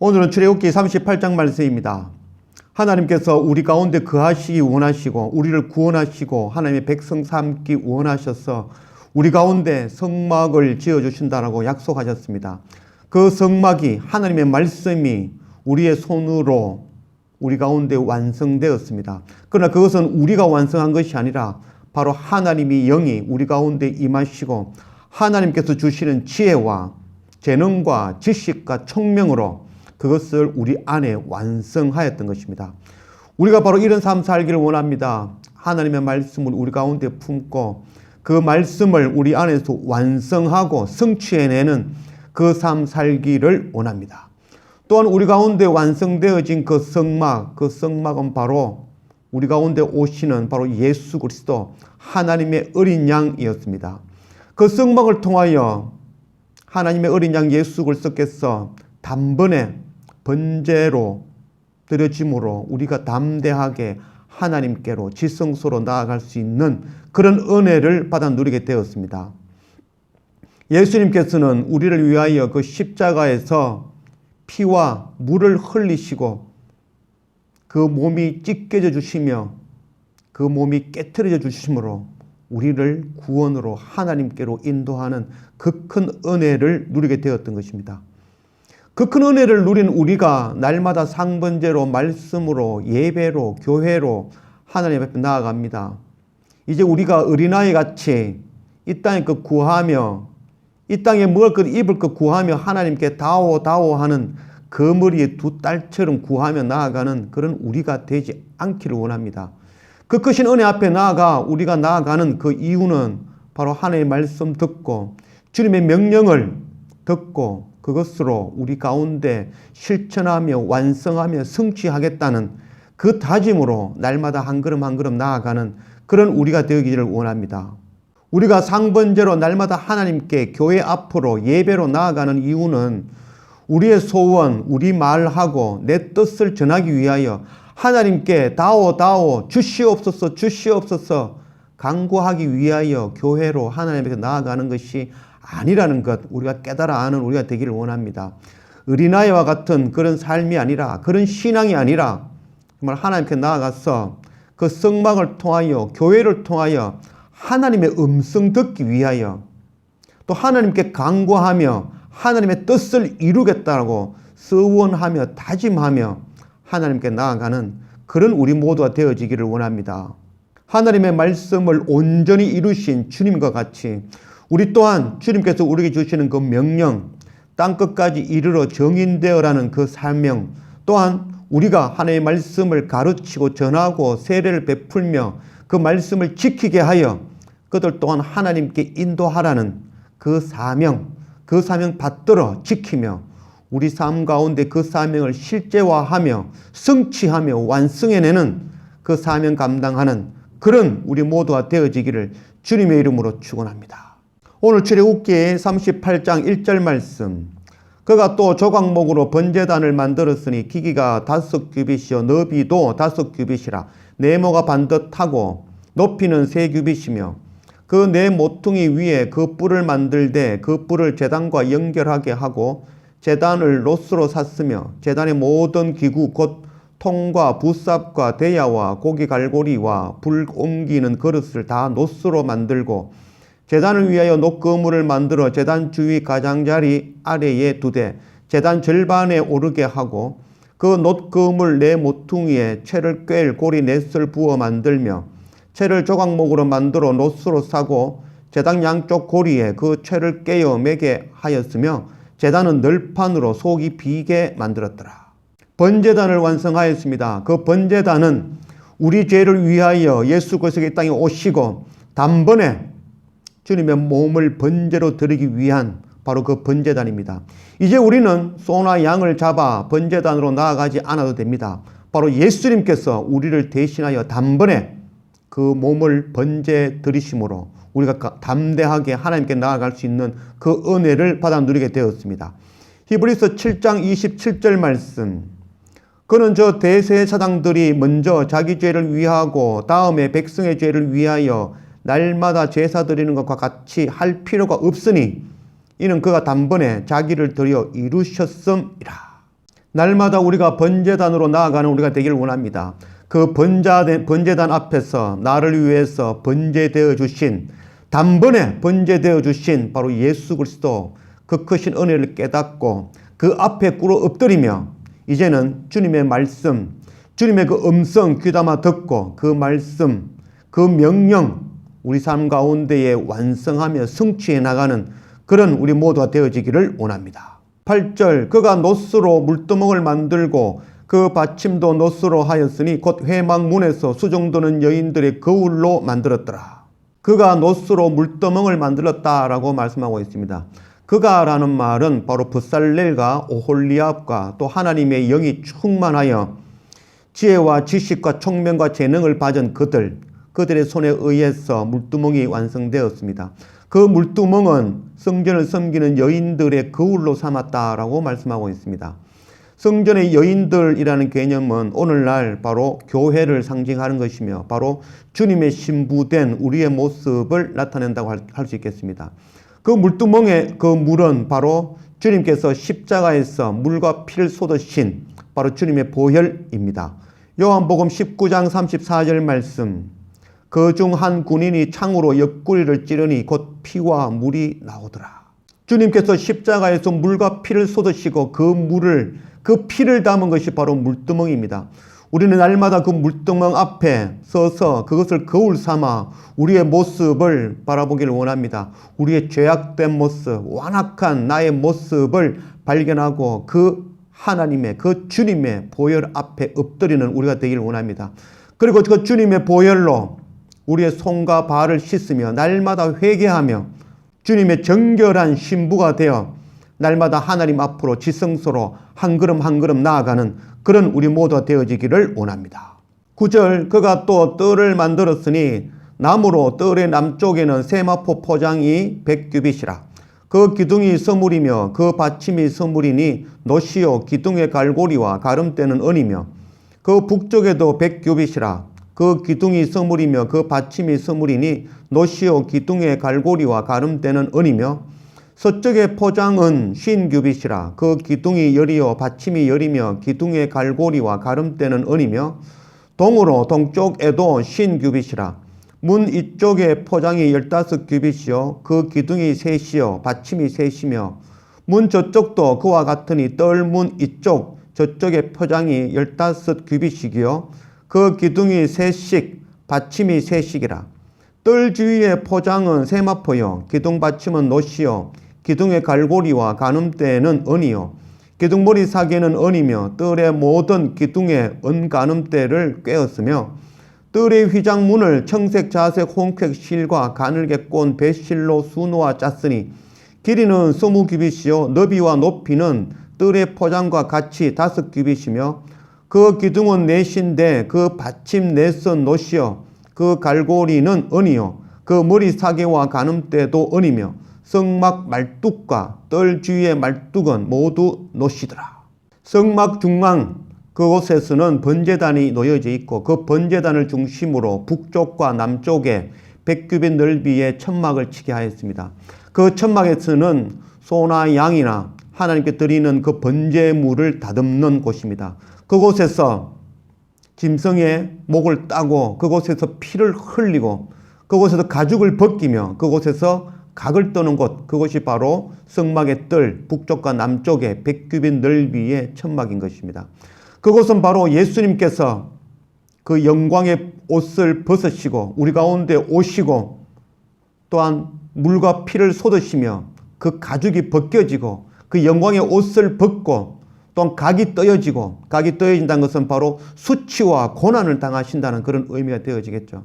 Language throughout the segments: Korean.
오늘은 출애굽기 38장 말씀입니다. 하나님께서 우리 가운데 거하시기 원하시고 우리를 구원하시고 하나님의 백성 삼기 원하셔서 우리 가운데 성막을 지어 주신다라고 약속하셨습니다. 그 성막이 하나님의 말씀이 우리의 손으로 우리 가운데 완성되었습니다. 그러나 그것은 우리가 완성한 것이 아니라 바로 하나님이 영이 우리 가운데 임하시고 하나님께서 주시는 지혜와 재능과 지식과 총명으로 그것을 우리 안에 완성하였던 것입니다. 우리가 바로 이런 삶 살기를 원합니다. 하나님의 말씀을 우리 가운데 품고 그 말씀을 우리 안에서 완성하고 성취해내는 그 삶 살기를 원합니다. 또한 우리 가운데 완성되어진 그 성막, 그 성막은 바로 우리 가운데 오시는 바로 예수 그리스도 하나님의 어린 양이었습니다. 그 성막을 통하여 하나님의 어린 양 예수 그리스도께서 단번에 번제로 드려짐으로 우리가 담대하게 하나님께로 지성소로 나아갈 수 있는 그런 은혜를 받아 누리게 되었습니다. 예수님께서는 우리를 위하여 그 십자가에서 피와 물을 흘리시고 그 몸이 찢겨져 주시며 그 몸이 깨트려져 주심으로 우리를 구원으로 하나님께로 인도하는 그 큰 은혜를 누리게 되었던 것입니다. 그 큰 은혜를 누린 우리가 날마다 상번제로 말씀으로 예배로 교회로 하나님 앞에 나아갑니다. 이제 우리가 어린아이 같이 이 땅에 그 구하며 이 땅에 먹을 것 입을 것 구하며 하나님께 다오 다오 하는 거머리의 두 딸처럼 구하며 나아가는 그런 우리가 되지 않기를 원합니다. 그 크신 은혜 앞에 나아가 우리가 나아가는 그 이유는 바로 하나님의 말씀 듣고 주님의 명령을 듣고 그것으로 우리 가운데 실천하며 완성하며 성취하겠다는 그 다짐으로 날마다 한 걸음 한 걸음 나아가는 그런 우리가 되기를 원합니다. 우리가 상번제로 날마다 하나님께 교회 앞으로 예배로 나아가는 이유는 우리의 소원, 우리 말하고 내 뜻을 전하기 위하여 하나님께 다오 다오 주시옵소서 주시옵소서 강구하기 위하여 교회로 하나님께 나아가는 것이 아니라는 것 우리가 깨달아 아는 우리가 되기를 원합니다. 어린아이와 같은 그런 삶이 아니라 그런 신앙이 아니라 정말 하나님께 나아가서 그 성막을 통하여 교회를 통하여 하나님의 음성 듣기 위하여 또 하나님께 강구하며 하나님의 뜻을 이루겠다고 서원하며 다짐하며 하나님께 나아가는 그런 우리 모두가 되어지기를 원합니다. 하나님의 말씀을 온전히 이루신 주님과 같이 우리 또한 주님께서 우리에게 주시는 그 명령, 땅 끝까지 이르러 정인되어라는 그 사명, 또한 우리가 하나님의 말씀을 가르치고 전하고 세례를 베풀며 그 말씀을 지키게 하여 그들 또한 하나님께 인도하라는 그 사명, 그 사명 받들어 지키며 우리 삶 가운데 그 사명을 실제화하며 성취하며 완성해내는 그 사명 감당하는 그런 우리 모두가 되어지기를 주님의 이름으로 축원합니다. 오늘 출애굽기 38장 1절 말씀. 그가 또 조각목으로 번제단을 만들었으니 기기가 다섯 규빗이요 너비도 다섯 규빗이라 네모가 반듯하고 높이는 세 규빗이며 그 네 모퉁이 위에 그 뿔을 만들되 그 뿔을 재단과 연결하게 하고 재단을 로스로 샀으며 재단의 모든 기구 곧 통과 부삽과 대야와 고기 갈고리와 불 옮기는 그릇을 다 노스로 만들고 재단을 위하여 녹거물을 만들어 재단 주위 가장자리 아래에 두되 재단 절반에 오르게 하고 그 녹거물 네 모퉁이에 채를 꿰일 고리 넷을 부어 만들며 채를 조각목으로 만들어 노스로 싸고 재단 양쪽 고리에 그 채를 깨어 매게 하였으며 재단은 널판으로 속이 비게 만들었더라. 번제단을 완성하였습니다. 그 번제단은 우리 죄를 위하여 예수 그리스도의 땅에 오시고 단번에 주님의 몸을 번제로 드리기 위한 바로 그 번제단입니다. 이제 우리는 소나 양을 잡아 번제단으로 나아가지 않아도 됩니다. 바로 예수님께서 우리를 대신하여 단번에 그 몸을 번제 드리심으로 우리가 담대하게 하나님께 나아갈 수 있는 그 은혜를 받아 누리게 되었습니다. 히브리서 7장 27절 말씀. 그는 저 대세 사장들이 먼저 자기 죄를 위하고 다음에 백성의 죄를 위하여 날마다 제사 드리는 것과 같이 할 필요가 없으니 이는 그가 단번에 자기를 드려 이루셨음이라. 날마다 우리가 번제단으로 나아가는 우리가 되길 원합니다. 그 번제단, 번제단 앞에서 나를 위해서 번제되어 주신 단번에 번제되어 주신 바로 예수 그리스도 그 크신 은혜를 깨닫고 그 앞에 꿇어 엎드리며 이제는 주님의 말씀, 주님의 그 음성 귀담아 듣고 그 말씀, 그 명령 우리 삶 가운데에 완성하며 성취해 나가는 그런 우리 모두가 되어지기를 원합니다. 8절 그가 노스로 물두멍을 만들고 그 받침도 노스로 하였으니 곧 회막문에서 수종도는 여인들의 거울로 만들었더라. 그가 노스로 물두멍을 만들었다라고 말씀하고 있습니다. 그가라는 말은 바로 부살렐과 오홀리압과 또 하나님의 영이 충만하여 지혜와 지식과 총명과 재능을 받은 그들, 그들의 손에 의해서 물두멍이 완성되었습니다. 그 물두멍은 성전을 섬기는 여인들의 거울로 삼았다라고 말씀하고 있습니다. 성전의 여인들이라는 개념은 오늘날 바로 교회를 상징하는 것이며 바로 주님의 신부된 우리의 모습을 나타낸다고 할 수 있겠습니다. 그 물두멍의 그 물은 바로 주님께서 십자가에서 물과 피를 쏟으신 바로 주님의 보혈입니다. 요한복음 19장 34절 말씀. 그 중 한 군인이 창으로 옆구리를 찌르니 곧 피와 물이 나오더라. 주님께서 십자가에서 물과 피를 쏟으시고 그 물을 그 피를 담은 것이 바로 물두멍입니다. 우리는 날마다 그 물두멍 앞에 서서 그것을 거울 삼아 우리의 모습을 바라보기를 원합니다. 우리의 죄악된 모습, 완악한 나의 모습을 발견하고 그 하나님의 그 주님의 보혈 앞에 엎드리는 우리가 되기를 원합니다. 그리고 그 주님의 보혈로 우리의 손과 발을 씻으며 날마다 회개하며 주님의 정결한 신부가 되어 날마다 하나님 앞으로 지성소로 한 걸음 한 걸음 나아가는 그런 우리 모두가 되어지기를 원합니다. 9절 그가 또 뜰을 만들었으니 나무로 뜰의 남쪽에는 세마포 포장이 백규빗이라 그 기둥이 서물이며 그 받침이 서물이니 노시오 기둥의 갈고리와 가름대는 은이며 그 북쪽에도 백규빗이라 그 기둥이 서물이며 그 받침이 서물이니 노시오 기둥의 갈고리와 가름대는 은이며 서쪽의 포장은 쉰 규빗이라 그 기둥이 열이요 받침이 열이며 기둥의 갈고리와 가름대는 은이며 동으로 동쪽에도 쉰 규빗이라 문 이쪽에 포장이 열다섯 규빗이요 그 기둥이 셋이요 받침이 셋이며 문 저쪽도 그와 같으니 뜰 문 이쪽 저쪽에 포장이 열다섯 규빗이기요 그 기둥이 셋씩 받침이 셋씩이라. 뜰 주위의 포장은 세마포요 기둥 받침은 노시요 기둥의 갈고리와 가늠대는 은이요 기둥머리 사기는 은이며 뜰의 모든 기둥의 은 가늠대를 꿰었으며 뜰의 휘장문을 청색, 자색, 홍색 실과 가늘게 꼰 배실로 수놓아 짰으니 길이는 스무 규빗이요 너비와 높이는 뜰의 포장과 같이 다섯 규빗이며 그 기둥은 넷인데 그 받침 넷은 노시요 그 갈고리는 은이요 그 머리 사계와 가늠대도 은이며 성막 말뚝과 뜰 주위의 말뚝은 모두 노시더라. 성막 중앙 그곳에서는 번제단이 놓여져 있고 그 번제단을 중심으로 북쪽과 남쪽에 백규빗 넓이의 천막을 치게 하였습니다. 그 천막에서는 소나 양이나 하나님께 드리는 그 번제물을 다듬는 곳입니다. 그곳에서 짐승의 목을 따고 그곳에서 피를 흘리고 그곳에서 가죽을 벗기며 그곳에서 각을 떠는 곳 그것이 바로 성막의 뜰 북쪽과 남쪽의 백규빗 넓이의 천막인 것입니다. 그곳은 바로 예수님께서 그 영광의 옷을 벗으시고 우리 가운데 오시고 또한 물과 피를 쏟으시며 그 가죽이 벗겨지고 그 영광의 옷을 벗고 또한 각이 떠여지고 각이 떠여진다는 것은 바로 수치와 고난을 당하신다는 그런 의미가 되어지겠죠.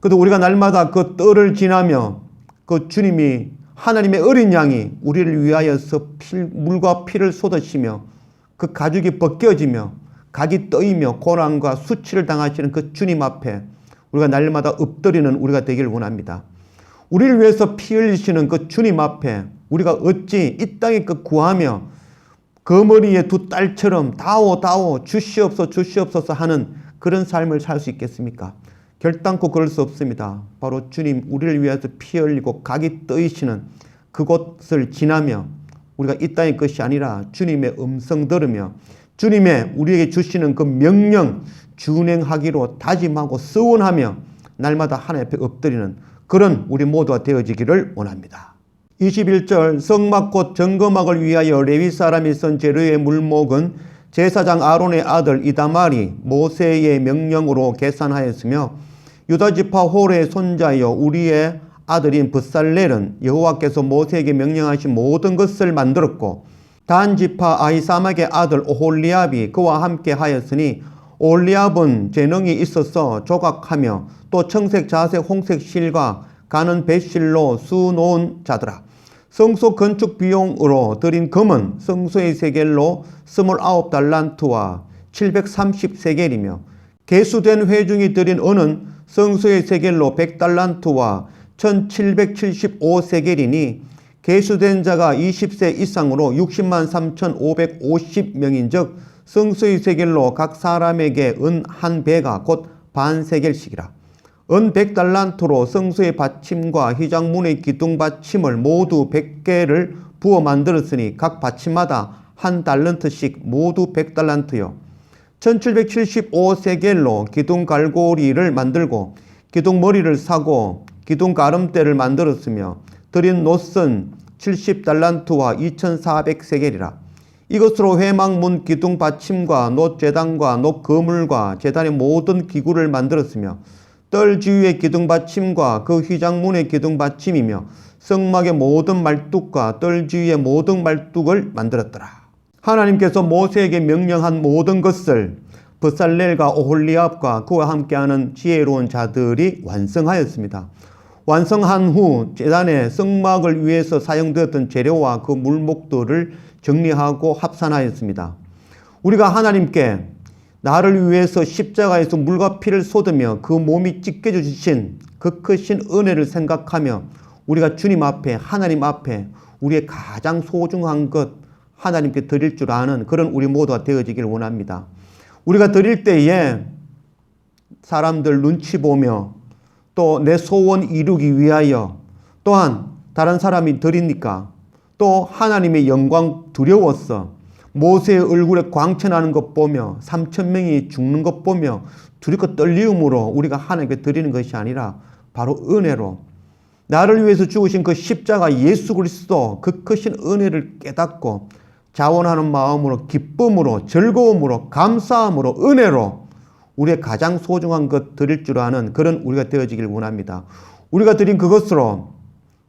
그래도 우리가 날마다 그 뜰을 지나며 그 주님이 하나님의 어린 양이 우리를 위하여서 피, 물과 피를 쏟으시며 그 가죽이 벗겨지며 각이 떠이며 고난과 수치를 당하시는 그 주님 앞에 우리가 날마다 엎드리는 우리가 되기를 원합니다. 우리를 위해서 피 흘리시는 그 주님 앞에 우리가 어찌 이 땅에 그 구하며 그 머리에 두 딸처럼 다오 다오 주시옵소 주시옵소서 하는 그런 삶을 살 수 있겠습니까? 결단코 그럴 수 없습니다. 바로 주님 우리를 위해서 피 흘리고 각이 떠이시는 그곳을 지나며 우리가 이 땅의 것이 아니라 주님의 음성 들으며 주님의 우리에게 주시는 그 명령 준행하기로 다짐하고 서원하며 날마다 하나님 앞에 엎드리는 그런 우리 모두가 되어지기를 원합니다. 21절 성막 곧 정거막을 위하여 레위 사람이 쓴 재료의 물목은 제사장 아론의 아들 이다말이 모세의 명령으로 계산하였으며 유다 지파 홀의 손자여 우리의 아들인 부살렐은 여호와께서 모세에게 명령하신 모든 것을 만들었고 단 지파 아이사막의 아들 오홀리압이 그와 함께 하였으니 올리압은 재능이 있어서 조각하며 또 청색, 자색, 홍색 실과 가는 배실로 수놓은 자더라. 성소 건축 비용으로 들인 금은 성소의 세겔로 29달란트와 730세겔이며 개수된 회중이 들인 은은 성소의 세겔로 100달란트와 1775세겔이니 개수된 자가 20세 이상으로 60만 3,550명인즉 성소의 세겔로 각 사람에게 은 한 배가 곧 반세겔씩이라. 은 100달란트로 성소의 받침과 휘장문의 기둥 받침을 모두 100개를 부어 만들었으니 각 받침마다 한 달란트씩 모두 100달란트요. 1775세겔로 기둥 갈고리를 만들고 기둥 머리를 사고 기둥 가름대를 만들었으며 드린 노선 70달란트와 2400세겔이라. 이것으로 회막문 기둥 받침과 놋 제단과 놋 거물과 제단의 모든 기구를 만들었으며 떨 지위의 기둥 받침과 그 휘장문의 기둥 받침이며 성막의 모든 말뚝과 떨 지위의 모든 말뚝을 만들었더라. 하나님께서 모세에게 명령한 모든 것을 버살렐과 오홀리압과 그와 함께하는 지혜로운 자들이 완성하였습니다. 완성한 후 재단의 성막을 위해서 사용되었던 재료와 그 물목들을 정리하고 합산하였습니다. 우리가 하나님께 나를 위해서 십자가에서 물과 피를 쏟으며 그 몸이 찢겨져 주신 그 크신 은혜를 생각하며 우리가 주님 앞에 하나님 앞에 우리의 가장 소중한 것 하나님께 드릴 줄 아는 그런 우리 모두가 되어지길 원합니다. 우리가 드릴 때에 사람들 눈치 보며 또 내 소원 이루기 위하여 또한 다른 사람이 드리니까 또 하나님의 영광 두려웠어. 모세의 얼굴에 광천하는 것 보며 3천 명이 죽는 것 보며 두렵고 떨리움으로 우리가 하나님께 드리는 것이 아니라 바로 은혜로 나를 위해서 죽으신 그 십자가 예수 그리스도 그 크신 은혜를 깨닫고 자원하는 마음으로 기쁨으로 즐거움으로 감사함으로 은혜로 우리의 가장 소중한 것 드릴 줄 아는 그런 우리가 되어지길 원합니다. 우리가 드린 그것으로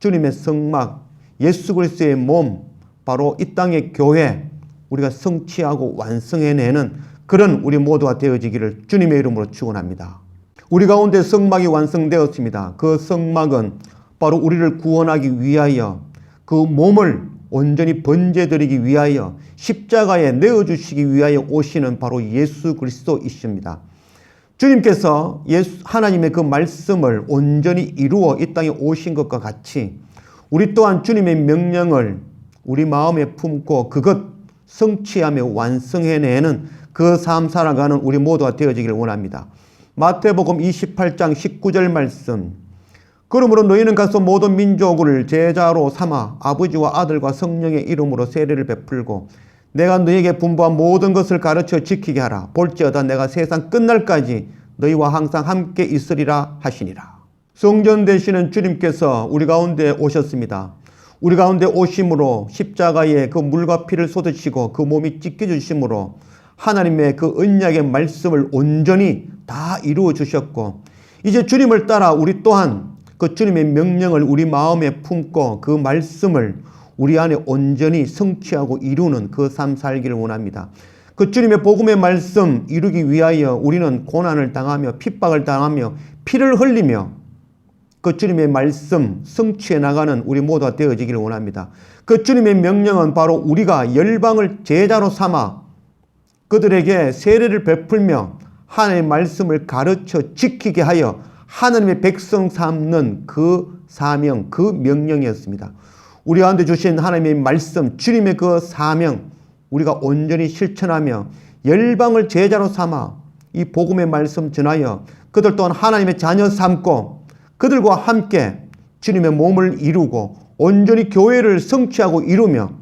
주님의 성막 예수 그리스도의 몸 바로 이 땅의 교회 우리가 성취하고 완성해내는 그런 우리 모두가 되어지기를 주님의 이름으로 축원합니다. 우리 가운데 성막이 완성되었습니다. 그 성막은 바로 우리를 구원하기 위하여 그 몸을 온전히 번제드리기 위하여 십자가에 내어주시기 위하여 오시는 바로 예수 그리스도이십니다. 주님께서 예수, 하나님의 그 말씀을 온전히 이루어 이 땅에 오신 것과 같이 우리 또한 주님의 명령을 우리 마음에 품고 그것 성취하며 완성해내는 그 삶 살아가는 우리 모두가 되어지기를 원합니다. 마태복음 28장 19절 말씀. 그러므로 너희는 가서 모든 민족을 제자로 삼아 아버지와 아들과 성령의 이름으로 세례를 베풀고 내가 너희에게 분부한 모든 것을 가르쳐 지키게 하라. 볼지어다 내가 세상 끝날까지 너희와 항상 함께 있으리라 하시니라. 성전 되시는 주님께서 우리 가운데 오셨습니다. 우리 가운데 오심으로 십자가에 그 물과 피를 쏟으시고 그 몸이 찢겨주심으로 하나님의 그 언약의 말씀을 온전히 다 이루어 주셨고 이제 주님을 따라 우리 또한 그 주님의 명령을 우리 마음에 품고 그 말씀을 우리 안에 온전히 성취하고 이루는 그 삶 살기를 원합니다. 그 주님의 복음의 말씀 이루기 위하여 우리는 고난을 당하며 핍박을 당하며 피를 흘리며 그 주님의 말씀 성취해 나가는 우리 모두가 되어지기를 원합니다. 그 주님의 명령은 바로 우리가 열방을 제자로 삼아 그들에게 세례를 베풀며 하나님의 말씀을 가르쳐 지키게 하여 하나님의 백성 삼는 그 사명, 그 명령이었습니다. 우리 가운데 주신 하나님의 말씀, 주님의 그 사명, 우리가 온전히 실천하며 열방을 제자로 삼아 이 복음의 말씀 전하여 그들 또한 하나님의 자녀 삼고 그들과 함께 주님의 몸을 이루고 온전히 교회를 성취하고 이루며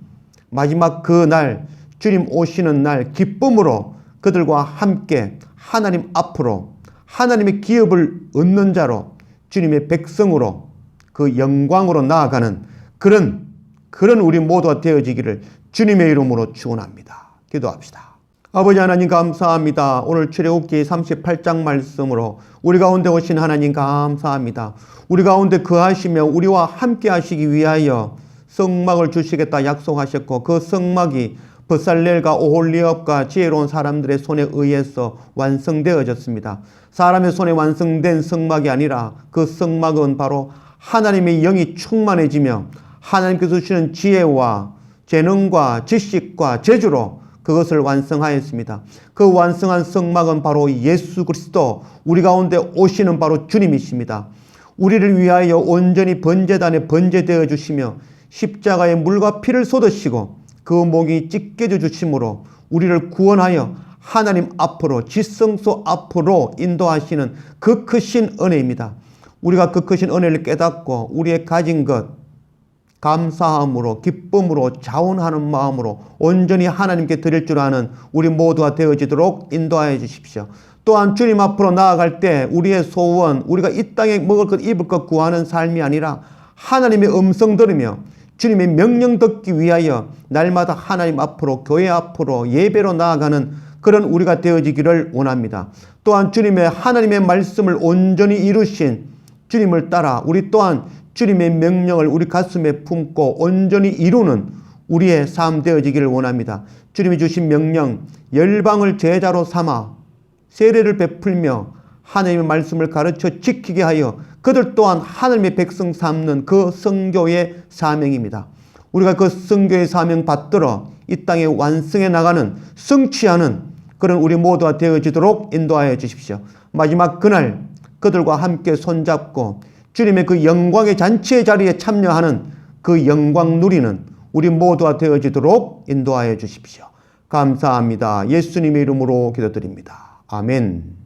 마지막 그 날 주님 오시는 날 기쁨으로 그들과 함께 하나님 앞으로 하나님의 기업을 얻는 자로 주님의 백성으로 그 영광으로 나아가는 그런 그런 우리 모두가 되어지기를 주님의 이름으로 축원합니다. 기도합시다. 아버지 하나님 감사합니다. 오늘 출애굽기 38장 말씀으로 우리 가운데 오신 하나님 감사합니다. 우리 가운데 거하시며 우리와 함께 하시기 위하여 성막을 주시겠다 약속하셨고 그 성막이 버살렐과 오홀리업과 지혜로운 사람들의 손에 의해서 완성되어졌습니다. 사람의 손에 완성된 성막이 아니라 그 성막은 바로 하나님의 영이 충만해지며 하나님께서 주시는 지혜와 재능과 지식과 재주로 그것을 완성하였습니다. 그 완성한 성막은 바로 예수 그리스도 우리 가운데 오시는 바로 주님이십니다. 우리를 위하여 온전히 번제단에 번제되어 주시며 십자가에 물과 피를 쏟으시고 그 목이 찢겨져 주심으로 우리를 구원하여 하나님 앞으로 지성소 앞으로 인도하시는 그 크신 은혜입니다. 우리가 그 크신 은혜를 깨닫고 우리의 가진 것 감사함으로 기쁨으로 자원하는 마음으로 온전히 하나님께 드릴 줄 아는 우리 모두가 되어지도록 인도하여 주십시오. 또한 주님 앞으로 나아갈 때 우리의 소원, 우리가 이 땅에 먹을 것, 입을 것 구하는 삶이 아니라 하나님의 음성 들으며 주님의 명령 듣기 위하여 날마다 하나님 앞으로 교회 앞으로 예배로 나아가는 그런 우리가 되어지기를 원합니다. 또한 주님의 하나님의 말씀을 온전히 이루신 주님을 따라 우리 또한 주님의 명령을 우리 가슴에 품고 온전히 이루는 우리의 삶 되어지기를 원합니다. 주님이 주신 명령, 열방을 제자로 삼아 세례를 베풀며 하나님의 말씀을 가르쳐 지키게 하여 그들 또한 하나님의 백성 삼는 그 성교의 사명입니다. 우리가 그 성교의 사명 받들어 이 땅에 완성해 나가는 성취하는 그런 우리 모두가 되어지도록 인도하여 주십시오. 마지막 그날 그들과 함께 손잡고 주님의 그 영광의 잔치의 자리에 참여하는 그 영광 누리는 우리 모두가 되어지도록 인도하여 주십시오. 감사합니다. 예수님의 이름으로 기도드립니다. 아멘.